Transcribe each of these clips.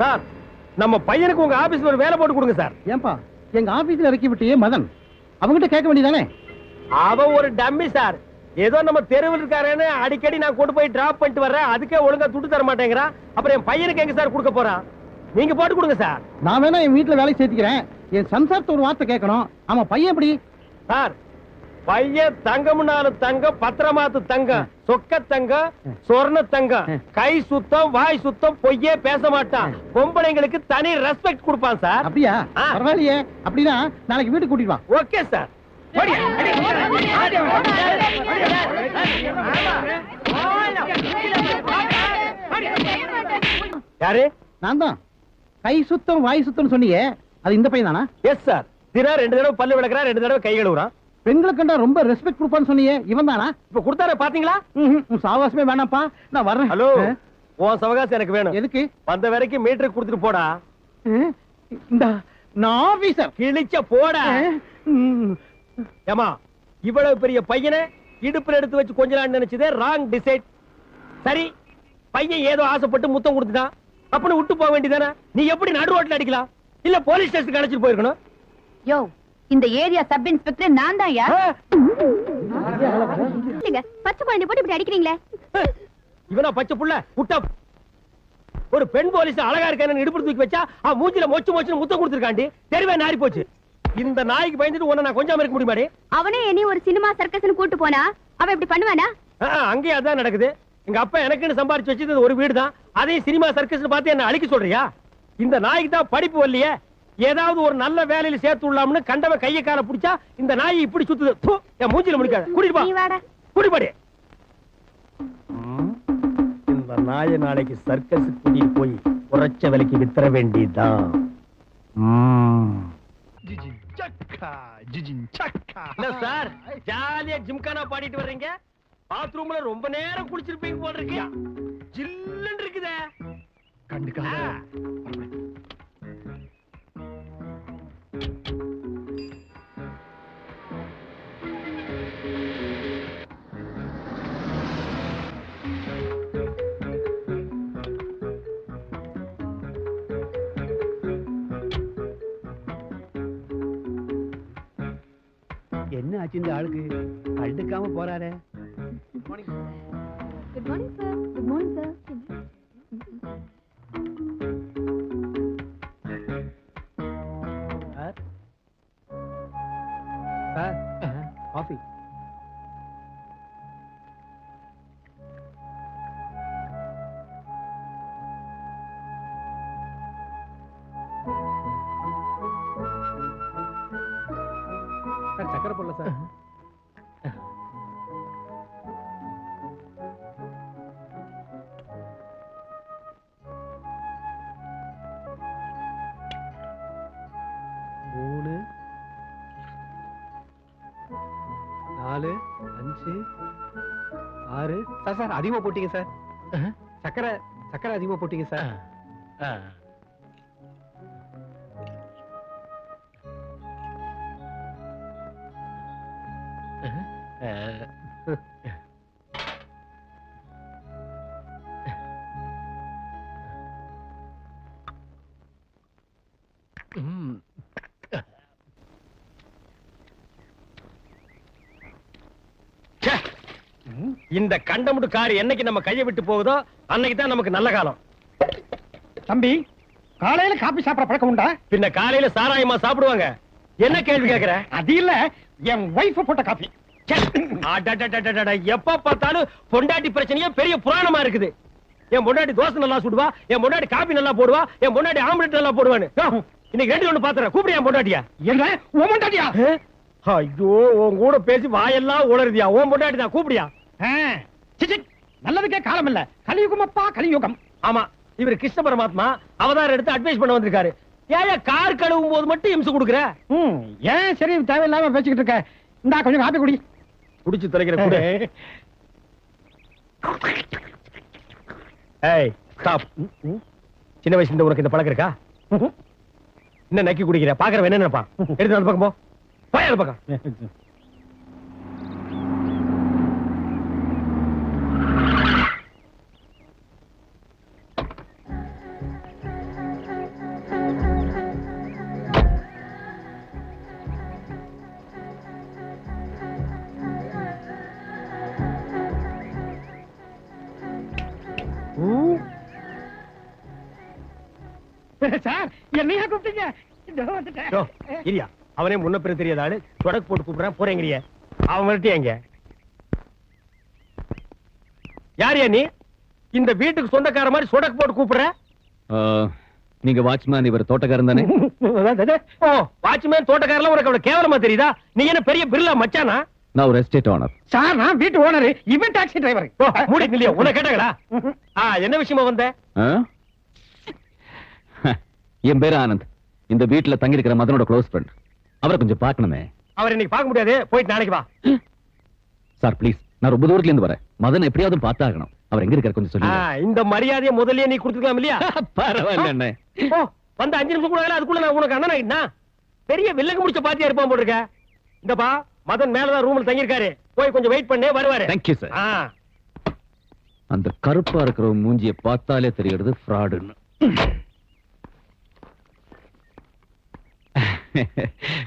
Sir நம்ம பையனுக்கு உங்க ஆபீஸ்ல ஒரு வேலை போட்டு கொடுங்க சார். ஏன்பா எங்க ஆபீஸ்ல இறக்கி விட்டியே மதன். அவங்கிட்ட கேட்க வேண்டியதானே? அவன் ஒரு டம்மி சார். ஏதோ நம்ம தெருவில் இருக்காருன்னு அடிக்கடி நான் கொண்டு போய் டிராப் பண்ணிட்டு வர்றேன். அதுக்கே ஒழுங்கா துட்டு தர மாட்டேங்கிறான் அப்புறம் என் பையனுக்கு எங்க சார் கொடுக்க போறான் நீங்க போட்டு கொடுங்க சார். நான் வேணா என் வீட்டுல வேலைக்கு சேர்த்துக்கிறேன். என் சம்சாரத்தை ஒரு வார்த்தை கேட்கணும். ஆமா பையன் எப்படி? சார் பையன் தங்கம்னாலு தங்கம் பத்திரமாத்து தங்கம் சொக்க தங்கம் சொர்ண தங்கம் கை சுத்தம் வாய் சுத்தம் பொய்யே பேச மாட்டான் பொம்பளைங்களுக்கு தனி ரெஸ்பெக்ட் கொடுப்பான் சார் அப்படியா. பரவாயில்லையே அப்படின்னா நாளைக்கு வீட்டுக்கு கூட்டிட்டு வா ஓகே சார் யாரு நான் தான் கை சுத்தம் வாய் சுத்தம் சொன்னியே அது இந்த பையன் தானா எஸ் சார் தினா ரெண்டு தடவை பல்லு விளக்குறான் ரெண்டு தடவை கை கழுவுறான் பெண்களை கண்டா ரொம்ப ரெஸ்பெக்ட் கொடுப்பான்னு சொன்னியே இவன் தானா? இப்ப கொடுத்தாரு பாத்தீங்களா? சாவாசமே வேணாம்ப்பா. நான் வர்றேன். ஹலோ? உன் சவகாசம் எனக்கு வேணும். எதுக்கு? வந்த வரைக்கும் மீட்டர் கொடுத்துட்டு போடா? இந்த நான் ஆபீசர் கிழிச்ச போடா. ஏமா இவ்வளவு பெரிய பையனை இடுப்புல எடுத்து வச்சு கொஞ்சலாம்னு நினைச்சதே ராங் டிசைட் சரி பையன் ஏதோ ஆசைப்பட்டு முத்தம் கொடுத்துட்டான். அப்படின்னு விட்டு போக வேண்டியதானே நீ எப்படி நடு ரோட்ல அடிக்கலாம்? இல்ல போலீஸ் ஸ்டேஷனுக்கு அழைச்சிட்டு போயிருக்கணும்? யோ இந்த ஏரியா சப் இன்ஸ்பெக்டர் நான் தான் யா? இல்லைங்க பச்சை குழந்தை போட்டு இப்படி அடிக்கிறீங்களே. இவனா பச்சை புள்ள? விட்டா ஒரு பெண் போலீஸ் அழகா இருக்கானு இடுப்பு தூக்கி வச்சா அவன் மூஞ்சில மொச்சு மொச்சுன்னு முத்தம் கொடுத்துருக்காண்டி. தெருவே நாரி போச்சு. இந்த நாய்க்கு பயந்துட்டு உன்னை நான் கொஞ்சம் இருக்க முடியுமாடி? அவனே என்னை ஒரு சினிமா சர்க்கஸ்னு கூட்டு போனா அவன் இப்படி பண்ணுவானா? ஆ, அங்கேயும் அதான் நடக்குது. எங்க அப்பா எனக்குன்னு சம்பாரிச்சு வச்சது ஒரு வீடு தான் அதையும் சினிமா சர்க்கஸ் பார்த்து என்ன அழிக்க சொல்றியா? இந்த நாய்க்கு தான் படிப்பு வரலையே. ஏதாவது ஒரு நல்ல வேலையில சேர்த்து விடலாம்னு கண்டவன் கைய கால புடிச்சா இந்த நாய் இப்படி சுத்துது. என் மூஞ்சில முடிக்காத. கூட்டிட்டு நீ பா. வாடா. குடிபாடி இந்த நாயை நாளைக்கு சர்க்கஸ் கூட்டிட்டு போய் உரைச்ச விலைக்கு வித்தர வேண்டியதுதான். என்ன சார் ஜாலியா ஜிம்கானா பாடிட்டு வர்றீங்க? பாத்ரூம்ல ரொம்ப நேரம் குளிச்சிருப்பீங்க போல இருக்கு. ஜில்லுன்னு இருக்குதே. கண்டுக்காத. என்ன ஆச்சு இந்த ஆளுக்கு? கண்டுக்காம போறாரே. Good morning sir sir coffee அஞ்சு ஆறு. சார் சார் அதிகமா போட்டீங்க சார். சக்கரை சக்கரை அதிகமா போட்டீங்க சார். இந்த கண்டமுடு கார் என்னைக்கு நம்ம கையை விட்டு போகுதோ அன்னைக்கு தான் நமக்கு நல்ல காலம். தம்பி காலையில காபி சாப்பிட பழக்கம் உண்டா? பின்ன காலையில சாராயமா சாப்பிடுவாங்க. என்ன கேள்வி கேக்குற அது இல்ல என் ஒய்ஃப் போட்ட காபி ச்சே. அடடடடடட, எப்ப பார்த்தாலும் பொண்டாட்டி பிரச்சனையே பெரிய புராணமா இருக்குது. என் பொண்டாட்டி தோசை நல்லா சுடுவா என் பொண்டாட்டி காபி நல்லா போடுவா என் பொண்டாட்டி ஆம்லெட் நல்லா போடுவான்னு. யோ, இன்னைக்கு ரெண்டு ஒண்ணு பாத்துறேன். கூப்பிடு என் பொண்டாட்டியா. என்ன? ஓமண்டாட்டியா ஏ? ஐயோ உன் கூட பேசி வாயெல்லாம் உளருதியா? உன் பொண்டாட்டி தான் கூப்பிடியா? நல்லதுக்கே காலம் இல்ல. கலியுகம் அப்பா கலியுகம். ஆமா இவர் கிருஷ்ண பரமாத்மா அவதாரம் எடுத்து அட்வைஸ் பண்ண வந்திருக்காரு. ஏன் கார் கழுவும் போது மட்டும் இம்சு கொடுக்குற? ம், ஏன் சரி தேவையில்லாம பேசிக்கிட்டு இருக்க? இந்தா கொஞ்சம் காப்பி குடி. குடிச்சு தொலைக்கிற கூட. ஏய் ஸ்டாப் சின்ன வயசுல இருந்து உனக்கு இந்த பழக்கம் இருக்கா? என்ன நக்கி குடிக்கிற? பாக்குறவன் என்ன நினைப்பான்? எடுத்து அந்த பக்கம் போ. போய் அந்த பக்கம். சார் என்னையா கூப்பிட்டீங்க? இரியா அவனே முன்ன பிற தெரியாத ஆளு. தொடக்கு போட்டு கூப்பிடுறான். போறேங்கிறிய. அவன் வரட்டி எங்க யாரியா நீ? இந்த வீட்டுக்கு சொந்தக்கார மாதிரி சொடக்கு போட்டு கூப்பிடுற? ஆ, நீங்க வாட்ச்மேன் இவர் தோட்டக்காரன் தானே? ஓ வாட்ச்மேன் தோட்டக்காரலாம் உனக்கு அவ்வளவு கேவலமா தெரியுதா? நீ என்ன பெரிய பிர்லா மச்சானா? நான் ஒரு எஸ்டேட் ஓனர் சார் நான் வீட்டு ஓனர். இவன் டாக்ஸி டிரைவர் மூடி இல்லையா? உன்னை கேட்டாங்களா? ஆ என்ன விஷயமா வந்த? என் பேரு ஆனந்த். இந்த வீட்டுல தங்கி இருக்கிற மதனோட க்ளோஸ் ஃப்ரெண்ட் அவரை கொஞ்சம் பார்க்கணுமே. அவர் இன்னைக்கு பார்க்க முடியாது. போயிட்டு நாளைக்கு வா. சார் ப்ளீஸ் நான் ரொம்ப தூரத்துல இருந்து வரேன். மதன் எப்படியாவது பார்த்தாகணும். அவர் எங்க இருக்காரு கொஞ்சம் சொல்லுங்க. இந்த மரியாதையை முதல்லயே நீ கொடுத்துக்கலாம் இல்லையா? பரவாயில்ல அண்ணே. ஓ வந்து அஞ்சு நிமிஷம் கூட ஆகல, அதுக்குள்ள நான் உனக்கு அண்ணன் ஆயிட்டா பெரிய வில்லங்க முடிச்ச பாத்தியா இருப்பான் போட்டிருக்க இந்தப்பா மதன் மேலதான் ரூம்ல தங்கியிருக்காரு. போய் கொஞ்சம் வெயிட் பண்ணு வருவாரு. தேங்க்யூ சார் அந்த கருப்பா இருக்கிற மூஞ்சிய பார்த்தாலே தெரிகிறது ஃப்ராடுன்னு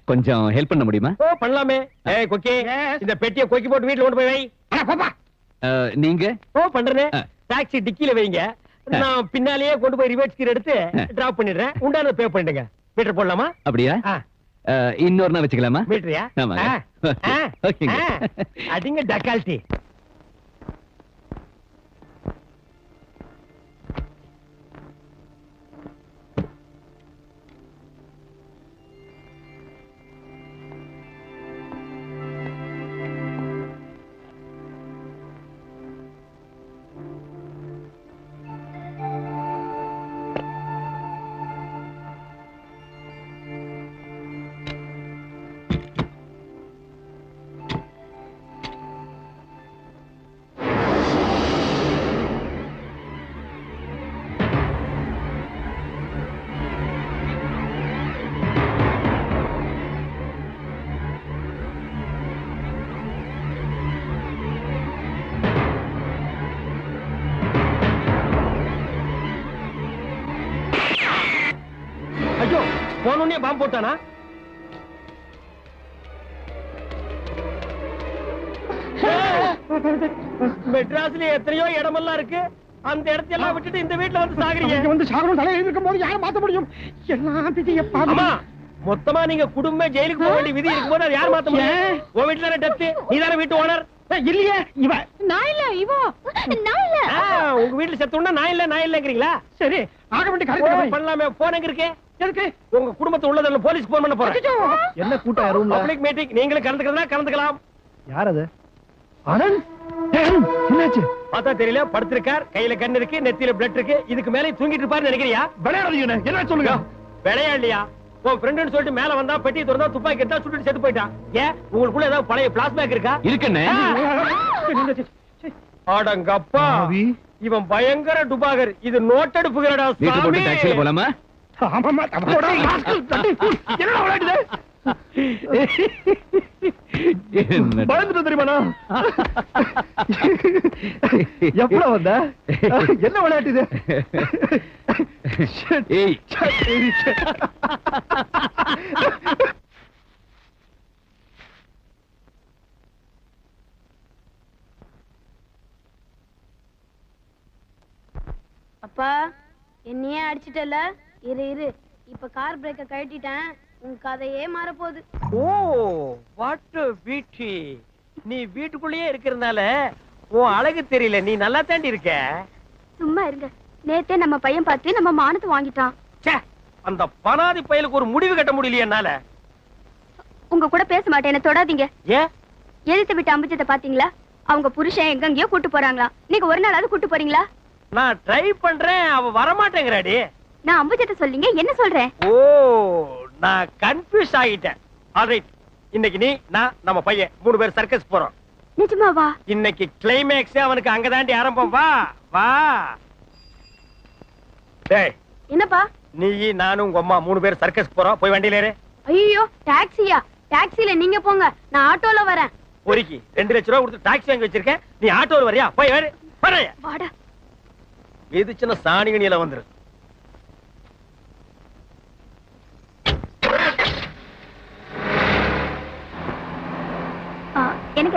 கொஞ்சம் ஹெல்ப் பண்ண முடியுமா? ஓ பண்ணலாமே. ஏய் கொக்கி Yes. இந்த பெட்டியை கொக்கி போட்டு வீட்டுல கொண்டு போய் வை. பாப்பா. நீங்க? ஓ பண்றேனே. டாக்ஸி டிக்கில வைங்க. நான் பின்னாலேயே கொண்டு போய் ரிவர்ஸ் கீர் எடுத்து. டிராப் பண்ணிடுறேன். உண்டான பே பண்ணிடுங்க. மீட்டர் போடலாமா? அப்படியா? இன்னொரு நாள் வச்சுக்கலாமா? மீட்டரியா ஆமாங்க. അതിങ്ങ ഡക്കാൽറ്റി போனோடனே பாம்பு போட்டானா? மெட்ராஸ்ல எத்தனையோ இடமெல்லாம் இருக்கு. அந்த இடத்தையெல்லாம் விட்டுட்டு இந்த வீட்டுல வந்து சாகுறீங்க. வந்து சாகரம் தலையில் இருக்கும் போது யாரை மாத்த முடியும்? எல்லாம் அம்மா மொத்தமா நீங்க குடும்ப ஜெயிலுக்கு போக வேண்டிய விதி இருக்கும்போது அது யார் மாத்த முடியும்? உன் வீட்டுல டெப்த் நீ தானே வீட்டு ஓனர் இல்லையே இவ. நான் இல்ல இவோ. நான் இல்ல. உங்க வீட்டுல செத்தோம்னா நான் இல்ல நான் இல்லங்கிறீங்களா? சரி ஆக வேண்டிய காரியத்தை பண்ணலாமே போன் எங்க இருக்கு? எதுக்கு? உங்க குடும்பத்தை உள்ளதுல போலீஸ் போன் பண்ண போறேன். என்ன கூட்டம் ரூம்ல? பப்ளிக் மீட்டிங் நீங்களும் கலந்துக்கிறதா கலந்துக்கலாம். யார் அது? ஆனந்த் ஏய், என்னாச்சு? பார்த்தா தெரியல படுத்திருக்கார் கையில கண் இருக்கு நெத்தியில பிளட் இருக்கு. இதுக்கு மேலே தூங்கிட்டு இருப்பாருன்னு நினைக்கிறியா? விளையாடுறீங்க என்ன? சொல்லுங்க? விளையாடலையா? உன் ஃப்ரெண்டுன்னு சொல்லிட்டு மேல வந்தா பெட்டி திறந்தா துப்பாக்கி எடுத்தா சுட்டுட்டு செத்து போயிட்டான். ஏன்? உங்களுக்குள்ள ஏதாவது பழைய பிளாஸ்பேக் இருக்கா? இருக்கண்ணே. அடங்கப்பா. இவன் பயங்கர டுபாகர் இது சாமி. டாக்ஸில போலாமா? ஆமாமா என்னடா விளையாடுது பயந்துட்டு தெரியுமாண்ணா எப்பட வந்த? என்ன விளையாட்டு இது? அப்பா என்னையே அடிச்சிட்டல இரு இரு. இப்ப கார் பிரேக்க கழட்டிட்டேன். உன் கதையே மாறப்போகுது. ஓ வாட் வீட்டு நீ வீட்டுக்குள்ளேயே இருக்கிறதுனால உன் அழகு தெரியல. நீ நல்லா தாண்டி இருக்க. சும்மா இருங்க. நேத்தே நம்ம பையன் பார்த்து நம்ம மானத்தை வாங்கிட்டான். ச்சே, அந்த பனாதி பயலுக்கு ஒரு முடிவு கட்ட முடியலையே என்னால. உங்க கூட பேச மாட்டேன் என்ன தொடாதீங்க. ஏன்? எதிர்த்து விட்டு அம்பிச்சத்தை பாத்தீங்களா அவங்க புருஷன் எங்கெங்கயோ கூட்டு போறாங்களா? நீங்க ஒரு நாளாவது கூட்டு போறீங்களா? நான் ட்ரை பண்றேன் அவ வரமாட்டேங்கிறாடி. நான் அம்புஜத்தை சொல்லிங்க என்ன சொல்றேன்? ஓ நான் கன்ஃபியூஸ் ஆகிட்டேன். ஆல்ரைட் இன்னைக்கு நீ நான் நம்ம பையன் மூணு பேர் சர்க்கஸ் போறோம். நிஜமாவா? இன்னைக்கு கிளைமேக்ஸ் அவனுக்கு அங்கதாண்டி ஆரம்பம். வா வா. டேய் என்னப்பா? நீ நானும் உங்க அம்மா மூணு பேர் சர்க்கஸ் போறோம். போய் வண்டியில ஏறு. ஐயோ டாக்ஸியா டாக்ஸில நீங்க போங்க. நான் ஆட்டோல வரேன். பொறுக்கி ரெண்டு லட்ச ரூபா கொடுத்து டாக்ஸி வாங்கி வச்சிருக்கேன். நீ ஆட்டோல வரியா? போய் வேறு வரைய வாடா. இது சின்ன சாணிகணியில வந்துரு.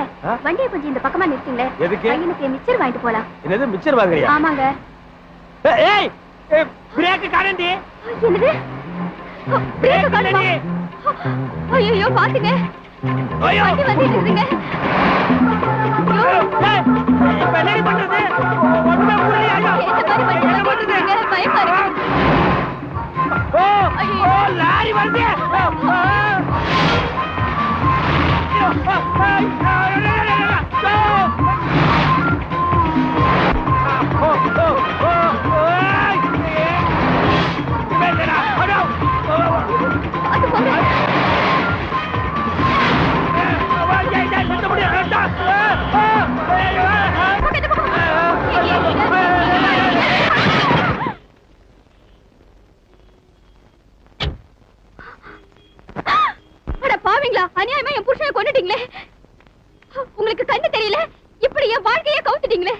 ஆ? வண்டியை கொஞ்சம் இந்த பக்கமா நிறுத்துங்களேன் எதுக்கு? பையனுக்கு மிச்சர் வாங்கிட்டு போலாம். என்னது மிச்சர் வாங்குறியா? ஆமாங்க. ஏய் பிரேக் காணண்டி. என்னது? பிரேக் காணண்டி ஐயோ பாத்துங்க. ஐயோ. வண்டி வந்துட்டு இருக்குங்க இப்ப பண்றது? ஒண்ணுமே ஐயோ. என்ன பண்றது? பயமா இருக்கு. ஓ. ஓ லாரி வருது. Ay, ay, ay, ay. அநியாயமா என் புருஷனை கொண்டுட்டீங்களே உங்களுக்கு கண்ணு தெரியல? இப்படி என் வாழ்க்கையே கவுத்துட்டீங்களே?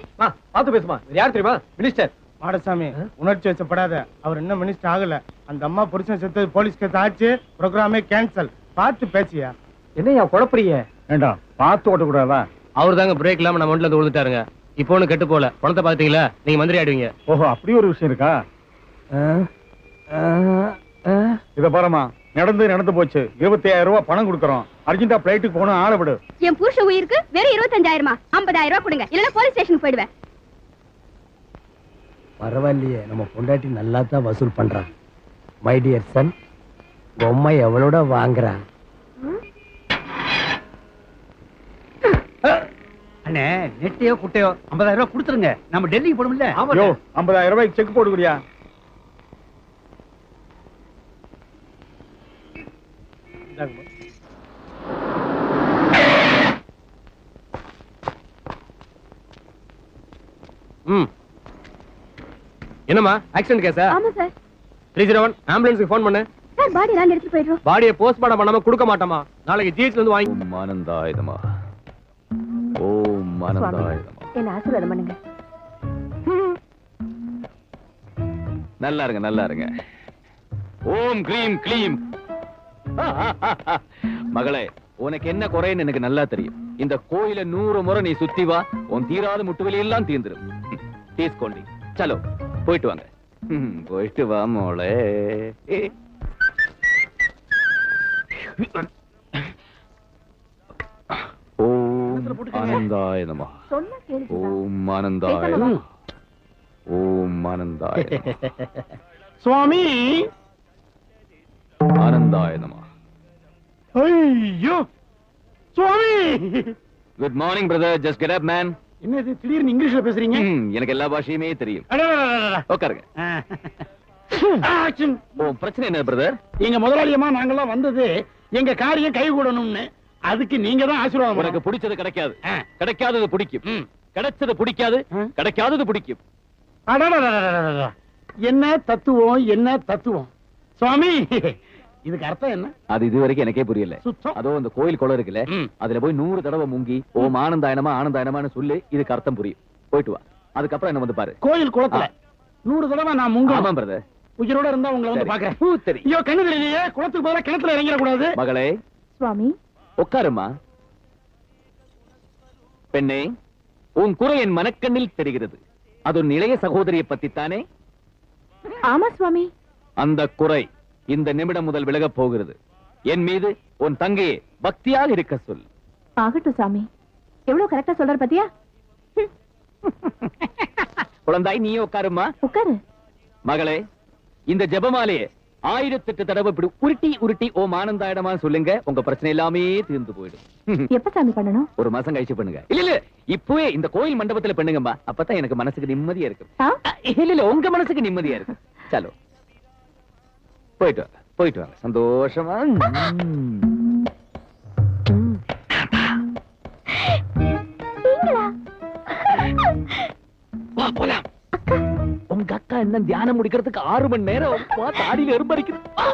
பாத்து பேசுமா. யார் தெரியுமா? மினிஸ்டர் மாடசாமி உணர்ச்சி வச்சப்படாத அவர் இன்னும் மினிஸ்டர் ஆகல. அந்த அம்மா புருஷன் செத்தது போலீஸ் கேஸ் ஆச்சு. ப்ரோக்ராமே கேன்சல் பார்த்து பேசியா? என்னையா குழப்பறீங்க? ஏண்டா பார்த்து ஓட்டக்கூடாதா? அவர் தாங்க பிரேக் இல்லாம நம்ம ஒண்ணுல விழுந்துட்டாருங்க. இப்போ ஒண்ணு கெட்டு போல பணத்தை பாத்தீங்களா நீங்க மந்திரி ஆயிடுவீங்க. ஓஹோ அப்படி ஒரு விஷயம் இருக்கா? இத பாருமா நடந்து நடந்து போச்சு. இருபத்தி ஆயிரம் ரூபாய் பணம் கொடுக்கறோம். அர்ஜென்டா பிளைட்டுக்கு போகணும் ஆளை விடு. என் புருஷ உயிருக்கு வெறும் இருபத்தஞ்சாயிரமா? ஐம்பதாயிரம் ரூபாய் கொடுங்க. இல்லன்னா போலீஸ் ஸ்டேஷனுக்கு போயிடுவேன். பரவாயில்லையே. நம்ம பொண்டாட்டி நல்லா தான் வசூல் பண்றான் மை டியர் சன் பொம்மை எவ்வளோட வாங்குறா? அண்ணே நெட்டையோ குட்டையோ ஐம்பதாயிரம் ரூபாய் கொடுத்துருங்க. நம்ம டெல்லிக்கு போடும்ல யோ ஐம்பதாயிரம் ரூபாய்க்கு செக் போடுக்குறியா ம். என்னம்மா? ஆக்சிடென்ட் கேஸா ஆமா சார் த்ரீ ஜீரோ ஒன் ஆம்புலன்ஸுக்கு ஃபோன் பண்ணு. சார் பாடி நாங்க எடுத்துட்டு போயிடுறோம். பாடியை போஸ்ட்மார்ட்டம் பண்ணாம கொடுக்க மாட்டோமா நாளைக்கு ஜிஹெச்ல இருந்து வாங்கி ஓம் ஆனந்தாயுதமா. ஓம் ஆனந்தாயுதமா. என்ன ஆசீர்வாதம் பண்ணுங்க. நல்லா இருங்க நல்லா இருங்க. ஓம் க்ரீம் க்ளீம். மகளே உனக்கு என்ன குறைன்னு எனக்கு நல்லா தெரியும். இந்த கோயில நூறு முறை நீ சுத்தி வா உன் தீராத முட்டுவலி எல்லாம் தீர்ந்துரும். தீஸ்கொண்டி சலோ போயிட்டு வாங்க. ம், போயிட்டு வா மோளே. ஓம் ஆனந்தாய நம. ஓம் ஆனந்தாய ஓம் ஆனந்தாய சுவாமி! ஆனந்தாய நம. ஐயோ! சுவாமி! Good morning brother just get up man என்னது திடீர்னு இங்கிலீஷ்ல பேசுறீங்க? எனக்கு எல்லா பாஷையுமே தெரியும். உட்காருங்க. பிரச்சனை என்ன பிரதர் எங்க முதலாளியமா நாங்கெல்லாம் வந்தது எங்க காரியம் கைகூடணும்னு அதுக்கு நீங்க தான் ஆசீர்வாதம் எனக்கு பிடிச்சது கிடைக்காது. கிடைக்காதது பிடிக்கும். கிடைச்சது பிடிக்காது கிடைக்காதது பிடிக்கும். என்ன தத்துவம் என்ன தத்துவம்? சுவாமி இதுக்கு அர்த்தம் என்ன? அது இது வரைக்கும் எனக்கே புரியல. சுத்தம். அதோ அந்த கோயில் குளம் இருக்குல்ல. அதுல போய் நூறு தடவை முங்கி ஓம் ஆனந்தாயனமா ஆனந்தாயனமான்னு சொல்லு இதுக்கு அர்த்தம் புரியும். போயிட்டு வா. அதுக்கப்புறம் என்ன வந்து பாரு. கோயில் குளத்துல நூறு தடவை நான் முங்க ஆமா பிரதர் உயிரோட இருந்தா உங்களை வந்து பாக்குறேன் சரி. ஐயோ கண்ணு தெரியலையே. குளத்துக்கு பதிலா கிணத்துல இறங்கிட கூடாது மகளே. சுவாமி. உட்காருமா. பெண்ணே உன் குறை என் மனக்கண்ணில் தெரிகிறது. அது உன் இளைய சகோதரியை பத்தித்தானே? ஆமா சுவாமி. அந்த குறை. இந்த நிமிடம் முதல் விலகப் போகிறது. என் மீது உன் தங்கையை பக்தியாக இருக்க சொல். ஆகட்டும் சாமி. எவ்வளவு கரெக்டா சொல்றாரு பாத்தியா? குழந்தாய் நீயே உட்காருமா உட்காரு. மகளே இந்த ஜெபமாலையே ஆயிரத்தெட்டு தடவை இப்படி உருட்டி உருட்டி ஓம் ஆனந்தாயிடமா சொல்லுங்க. உங்க பிரச்சனை எல்லாமே தீர்ந்து போயிடும். எப்ப சாமி பண்ணணும்? ஒரு மாசம் கழிச்சு பண்ணுங்க. இல்ல இல்ல இப்பவே இந்த கோயில் மண்டபத்துல பண்ணுங்கம்மா. அப்பதான் எனக்கு மனசுக்கு நிம்மதியா இருக்கும். ஆ? இல்ல இல்ல உங்க மனசுக்கு நிம்மதியா இருக்கும். சலோ. போயிட்டு வாங்க போயிட்டு வாங்க. சந்தோஷமா? நீங்களா? வா போலாம். உங்க அக்கா என்ன தியானம் முடிக்கிறதுக்கு ஆறு மணி நேரம் தாடியில எறும்பு அரிக்குது. வா.